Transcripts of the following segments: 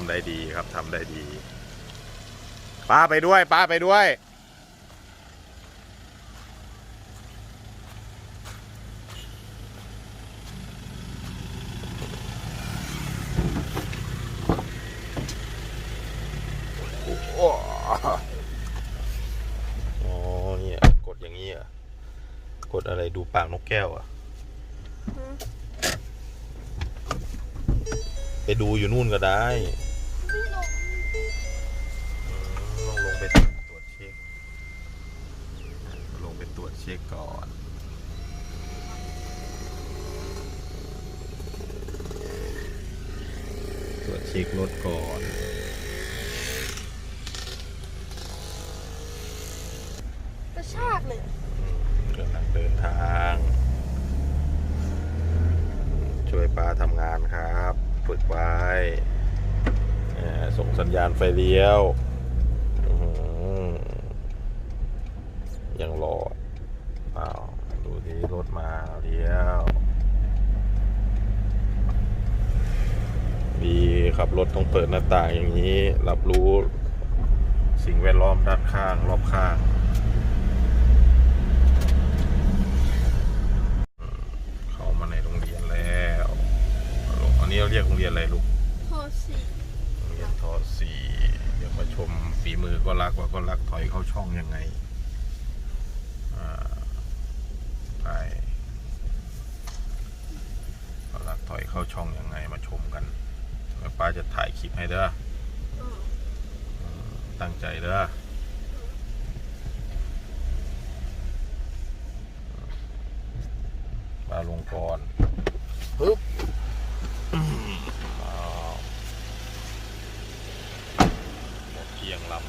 ำได้ดีครับทำได้ดี ป้าไปด้วย ป้าไปด้วยโอ้อ๋อเนี่ยกดอย่างนี้เหรอะ กดอะไรดูปากนกแก้วอะไปดูอยู่นู่นก็ได้ มลองลงไปตรวจเช็คลงไปตรวจเช็คก่อนตรวจเช็ครถก่อนกระชากเลยกำลังเดินทาง ช่วยป้าทำงานครับ ฝึกไว้เอ่อส่งสัญญาณไฟเลี้ยวอื้อหือ ยังรออ้าวดูดีรถมาเลี้ยวดีขับรถต้องเปิดหน้าต่างอย่างนี้ รับรู้สิ่งแวดล้อมด้านข้าง รอบข้างเข้ามาในโรงเรียนแล้วอันนี้เราเรียกโรงเรียนอะไรลูกโทรสิโรงเรียนทอสีเดี๋ยวมาชมฝีมือก็รักว่าก็รักถอยเข้าช่องยังไงอ่าไปก็รักถอยเข้า ช่องยังไงมาชมกันแล้วป้าจะถ่ายคลิปให้เด้ออืมตั้งใจเด้อป้าลงก่อนปึ๊บอืมอ้าวหมดเกียงลำ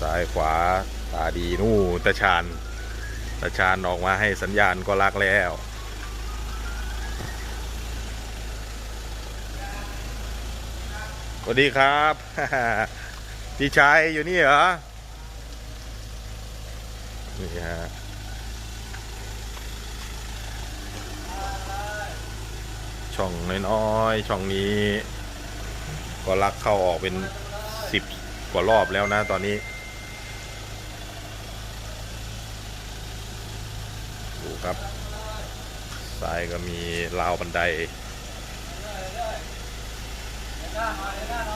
ซ้ายขวาตาดีนู่นตาชานตาชานออกมาให้สัญญาณก็รักแล้วสวัสดีครับพี่ชายอยู่นี่เหรอนี่ฮะช่องน้อยๆช่องนี้ ก็รักเข้าออกเป็นสิบกว่ารอบแล้วนะตอนนี้ ครับซ้ายก็มีราวบันได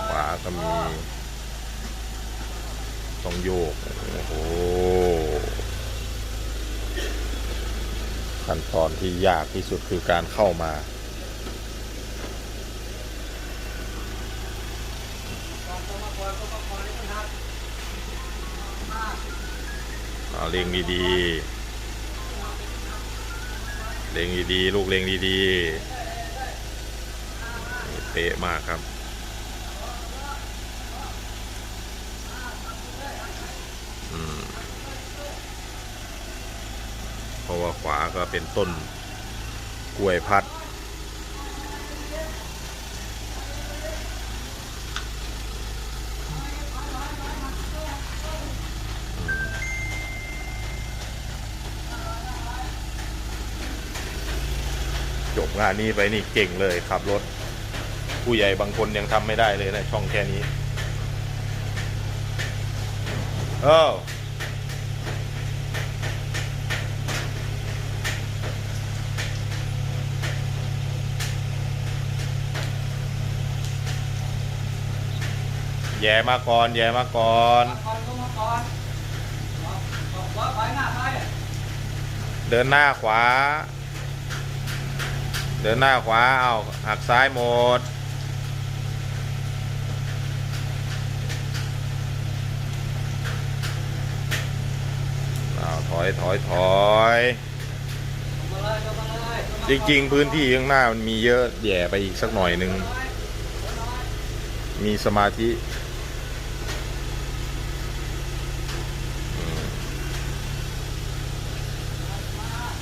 ขวาก็มีต้องโยก โอ้โห ขั้นตอนที่ยากที่สุดคือการเข้ามาเอาเล็งดีๆ เล็งดีๆ ลูกเล็งดีๆ เป๊ะมากครับอืมเพราะว่าขวาก็เป็นต้นกล้วยพัด จบงานนี้ไปนี่เก่งเลยขับรถ ผู้ใหญ่บางคนยังทำไม่ได้เลยนะช่องแค่นี้เออแย่มาก่อน แย่มาก่อนเดินหน้าขวา เดินหน้าขวาเอาหักซ้ายหมด เอาถอยถอยถอย จริง ๆ พื้นที่ข้างหน้ามันมีเยอะแย่ไปอีกสักหน่อยหนึ่ง มีสมาธิ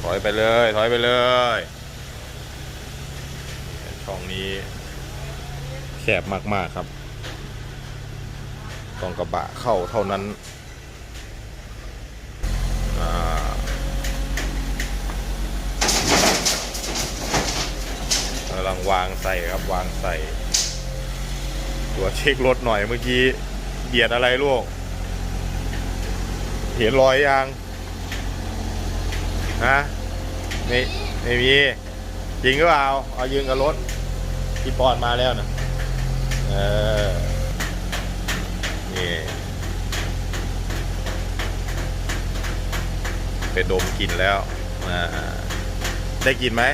ถอยไปเลย ถอยไปเลย ช่องนี้แคบมาก ๆ ครับต้องกระบะเข้าเท่านั้นอ่ากำลังวางใส่ครับวางใส่ ตัวเช็ครถหน่อยเมื่อกี้เบียดอะไรลูก เห็นรอยยังฮะไม่ไม่มีจริงหรือเปล่าเอายืนกับรถ ที่ปอนมาแล้วนะเออนี่ไปดมกลิ่นแล้วได้กลินไหม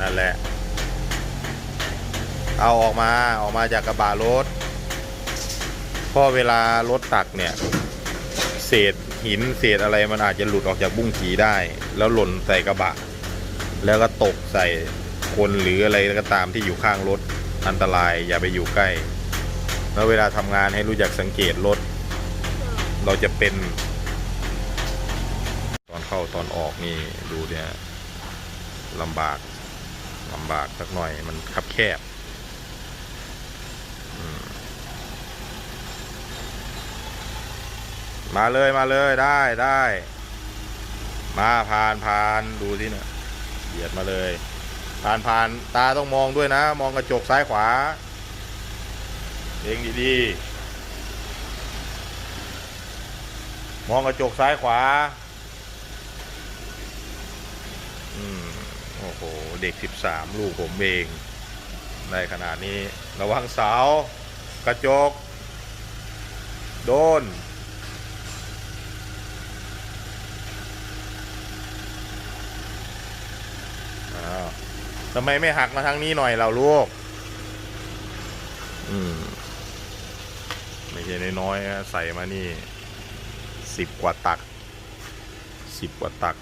นั่นแหละ เอาออกมาออกมาจากกระบะรถเพราะเวลารถตักเนี่ย เศษหินเศษอะไรมันอาจจะหลุดออกจากบุ้งขีได้ แล้วหล่นใส่กระบะ แล้วก็ตกใส่คนหรืออะไรก็ตามที่อยู่ข้างรถ อันตรายอย่าไปอยู่ใกล้ แล้วเวลาทำงานให้รู้จักสังเกตรถ เราจะเป็น ตอนเข้าตอนออกนี่ดูเนี่ยลำบากลำบากสักหน่อยมันคับแคบมมาเลยมาเลยได้ได้ มาผ่านผ่านดูที่เนี่ยเบียดมาเลย ผ่านผ่านตาต้องมองด้วยนะ มองกระจกซ้ายขวาเองดีๆ มองกระจกซ้ายขวา อืม โอ้โห เด็กสิบสามลูกผมเองได้ขนาดนี้ ระวังเสากระจก โดน อ้าว ทำไมไม่หักมาทางนี้หน่อยเราลูก อืม ไม่ใช่น้อยๆใส่มานี่สิบกว่าตักสิบกว่าตัก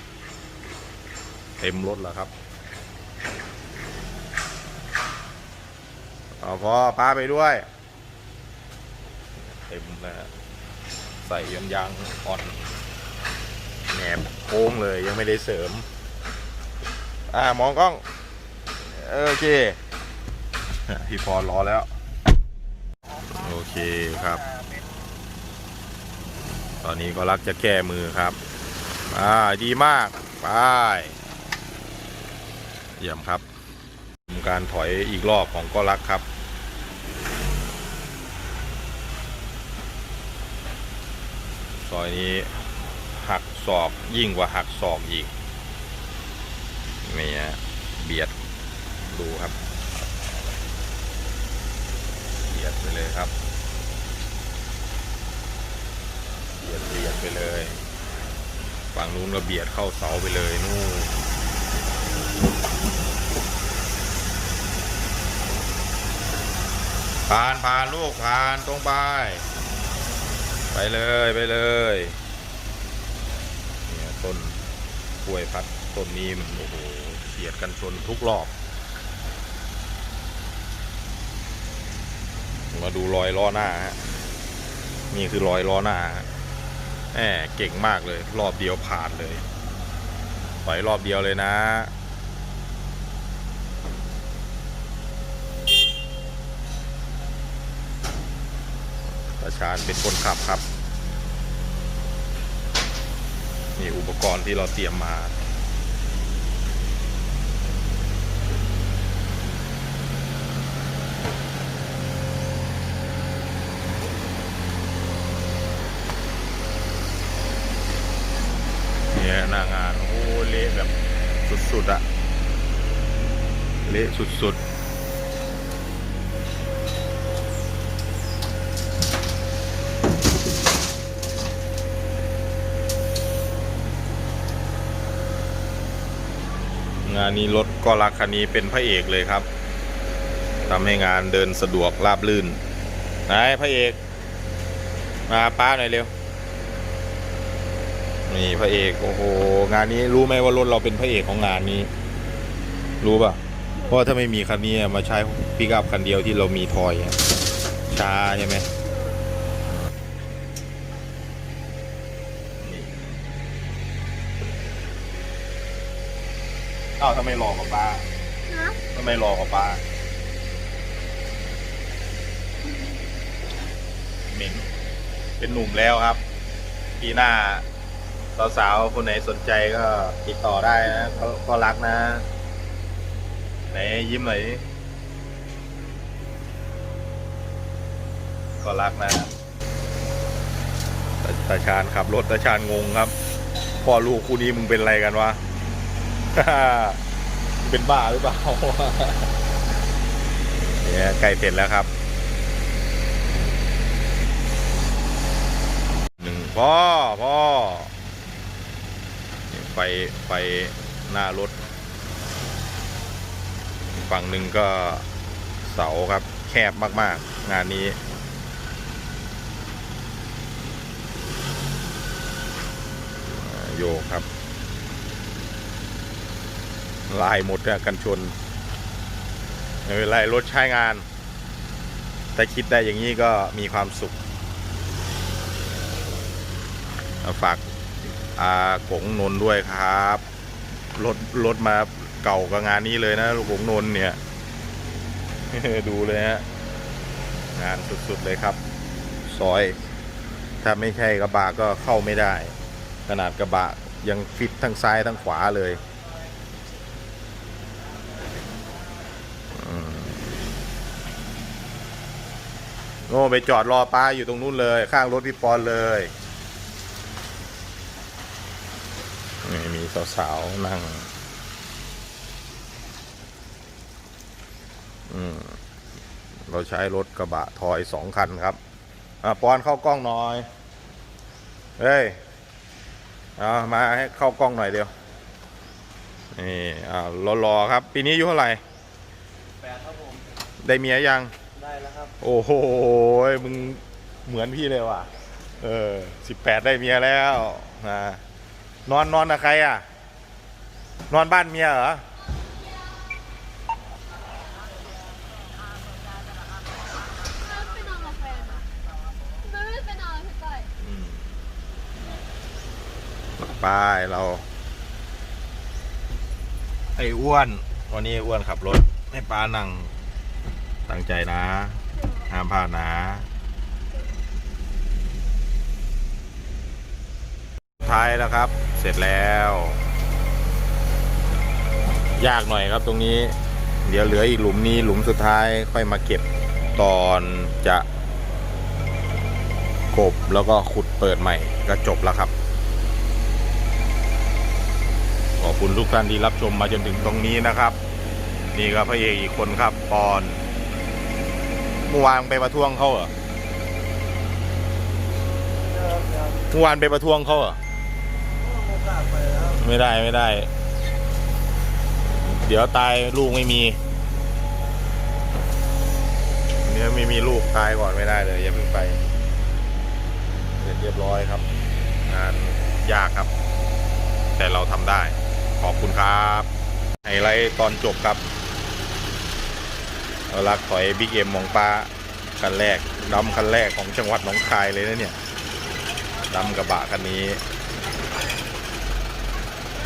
เต็มรถแล้วครับ เอาพอพาไปด้วย เต็มแล้ว ใส่ยนยางอ่อนแหนบโค้งเลยยังไม่ได้เสริม อ่ามองกล้อง โอเคพี่พรรอแล้ว โอเคครับ ตอนนี้ก็รักจะแก้มือครับอ่าดีมากไปเยี่ยมครับการถอยอีกรอบของก็รักครับซอยนี้หักศอกยิ่งกว่าหักศอกอีกนี่ฮะเบียด ดูครับเบียดไปเลยครับเบียดเบียดไปเลยฝั่งนู้นก็เบียดเข้าเสาไปเลยนู่นผ่านผ่านลูกผ่านตรงไปไปเลยไปเลยเนี่ยต้นกล้วยพัดต้นนี้มันโอ้โหเบียดกันชนทุกรอบ มาดูรอยล้อหน้าฮะนี่คือรอยล้อหน้าแหมเก่งมากเลย รอบเดียวผ่านเลยถอยรอบเดียวเลยนะ ประชานเป็นคนขับครับ นี่อุปกรณ์ที่เราเตรียมมา เนี่ยหน้างาน โอ้เละแบบ สุดๆอะเละสุดๆงานนี้รถก็รักคันนี้เป็นพระเอกเลยครับทำให้งานเดินสะดวกราบลื่นไหนพระเอก มาป้าหน่อยเร็ว นี่พระเอกโอ้โหงานนี้รู้ไหมว่ารถเราเป็นพระเอกของงานนี้ รู้ป่ะเพราะว่าถ้าไม่มีคันนี้มาใช้ปิกอัพคันเดียวที่เรามีทอยอะช้าใช่ไหมเอ้าทำไมรอกว่าป้านะทำไมรอกว่าป้าเหม็นเป็นหนุ่มแล้วครับ ปีหน้า สาวๆคนไหนสนใจก็ติดต่อได้นะก็ก็รักนะ ไหนยิ้มหน่อยก็รักนะตาตาชาญขับรถตาชาญงงครับ พ่อลูกคู่นี้มึงเป็นอะไรกันวะเป็นบ้าหรือเปล่าเนี่ยใกล้เสร็จแล้วครับหนึ่งพ่อพ่อ ไฟไฟหน้ารถ ฝั่งหนึ่งก็เสาครับแคบมากๆ งานนี้ โยกครับ ลายหมดอะกันชนไม่เป็นไรรถใช้งาน แต่คิดได้อย่างนี้ก็มีความสุขฝาก อากงนน์ด้วยครับ รถรถมาเก่ากับงานนี้เลยนะลูกงนน์เนี่ย ดูเลยฮะงานสุดๆเลยครับ ซอย ถ้าไม่ใช่กระบะก็เข้าไม่ได้ ขนาดกระบะยังฟิตทั้งซ้ายทั้งขวาเลยโน่ไปจอดรอป้าอยู่ตรงนู้นเลย ข้างรถพี่ปอนเลยนี่ มีสาวๆ นั่ง อืม เราใช้รถกระบะทอยสองคันครับ อะปอนเข้ากล้องหน่อย เฮ้ยเอามาให้เข้ากล้องหน่อยเดียว นี่อ่ารอๆครับ ปีนี้อายุเท่าไหร่แปดครับผม ได้เมียยัง ได้แล้วครับ โอ้โห มึงเหมือนพี่เลยว่ะ เออสิบแปดได้เมียแล้วนะ นอนนอนกับใครอะ นอนบ้านเมียเหรอไม่ไปนอนกับแฟนนะไม่ไม่ไปนอนกับพี่ก้อยอืมป้ายเรา ไอ้อ้วน วันนี้อ้วนขับรถ ให้ป้านั่ง ตั้งใจนะ ห้ามพลาดนะ ท้ายแล้วครับเส ร็จแล้ว ยากหน่อยครับตรงนี้ เดี๋ยวเหลืออีกหลุมนี้หลุมสุดท้ายค่อยมาเก็บตอนจะกบแล้วก็ขุดเปิดใหม่ก็จบแล้วครับ ขอบคุณทุกท่านที่รับชมมาจนถึงตรงนี้นะครับ นี่ก็พระเอกอีกคนครับปอนเมื่อวานไปประท้วงเขาเหรอเมื่อวานไปประท้วงเขาเหรอ ไม่ได้ไม่ได้ เดี๋ยวตายลูกไม่มีเนี่ยไม่มีลูกตายก่อนไม่ได้เลยอย่าเพิ่งไป เสร็จเรียบร้อยครับงานยากครับ แต่เราทำได้ ขอบคุณครับไฮไลท์ตอนจบครับเราลักถอยบิ๊กเอ็มมองปลาคันแรกดำคันแรกของจังหวัดหนองคายเลยนะเนี่ยดำกระบะคันนี้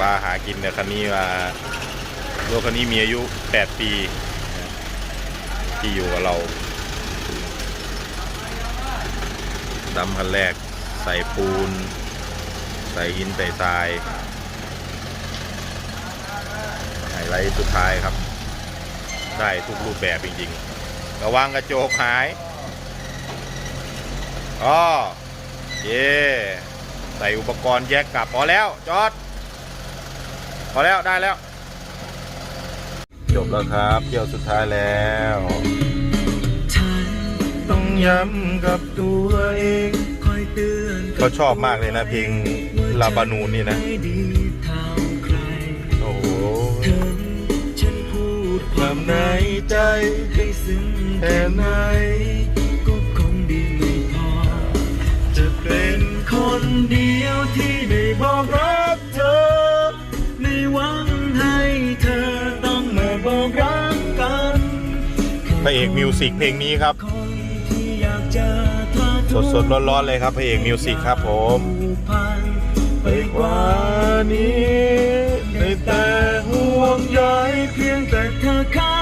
ป้าหากินเนี่ยคันนี้มารถคันนี้มีอายุ 8 ปี ที่อยู่กับเราดำคันแรก ใส่ปูน ใส่หินใส่ทรายไฮไลท์สุดท้ายครับ ได้ทุกรูปแบบจริงๆ ระวังกระโจกหายอ๋อเย่ใส่อุปกรณ์แยกกลับพอแล้ว จอด พอแล้วได้แล้ว จบแล้วครับเที่ยวสุดท้ายแล้วต้องย้ำกับตัวเองคอยเตือนเขาชอบมากเลยนะเพลงลาบานูนนี่นะไม่ดีเท่าใครโอ้โหถึงฉันพูดความในใจให้ซึ้งแค่ไหนก็คงดีไม่พอ จะเป็นคนเดียวที่ได้บอกรัก พระเอกมิวสิกเพลงนี้ครับคนที่อยากจะทอสดสดๆร้อนๆเลยครับพระเอกมิวสิกครับผมผูกพันไปกว่านี้ได้แต่หัวห่วงใยเพียงแต่เธอข้า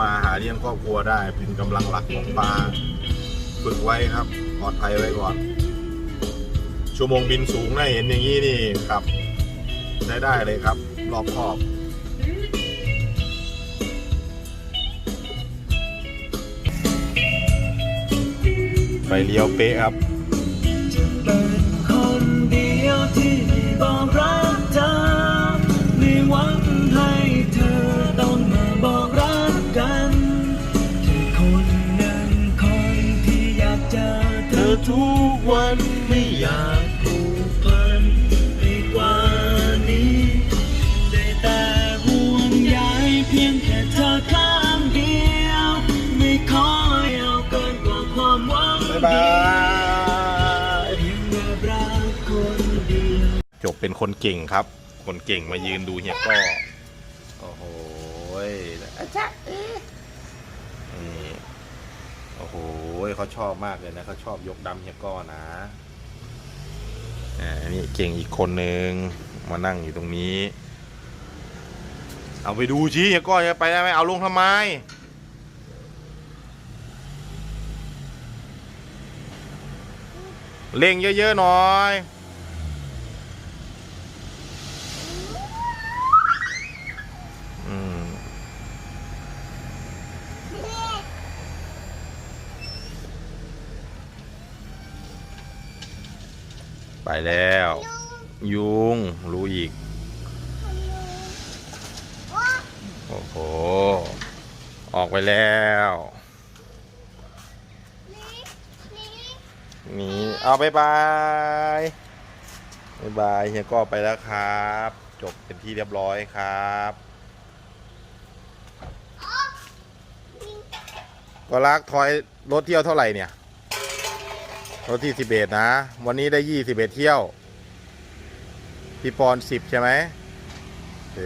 มาหาเลี้ยงครอบครัวได้ เป็นกำลังหลักของปลาฝึกไว้ครับปลอดภัยไว้ก่อน ชั่วโมงบินสูงนะเห็นอย่างนี้นี่ครับใช้ได้เลยครับ รอบครอบไฟเลี้ยวเป๊ะครับเป็นคนเดียวที่บอก ทุกวันไม่อยากผูกพันไปกว่านี้ ได้แต่ห่วงใยเพียงแค่เธอข้างเดียว ไม่ขอเอาเกินกว่าความหวังบ๊ายบายเพียงแค่รักคนเดียวจบเป็นคนเก่งครับ คนเก่งมายืนดูเฮียก็ โอ้โหยอาจารย์นี่โอ้โห ยเขาชอบมากเลยนะเขาชอบยกดำเฮียก้อนะอ่านี่เก่งอีกคนนึงมานั่งอยู่ตรงนี้ เอาไปดูชี้เฮียก้อจะไปได้ไหมเอาลงทำไมเล่งเยอะๆหน่อย แล้ว ยุงรู้อีก โอ้โห ออกไปแล้วหนี่เอาบายบายบายบายเฮียก็ไปแล้วครับ จบเป็นที่เรียบร้อยครับ ก็รักทอยรถเที่ยวเท่าไหร่เนี่ย รถที่สิบเอ็ดนะ วันนี้ได้ยี่สิบเอ็ดเที่ยว พี่ปอนสิบใช่ไหมเอ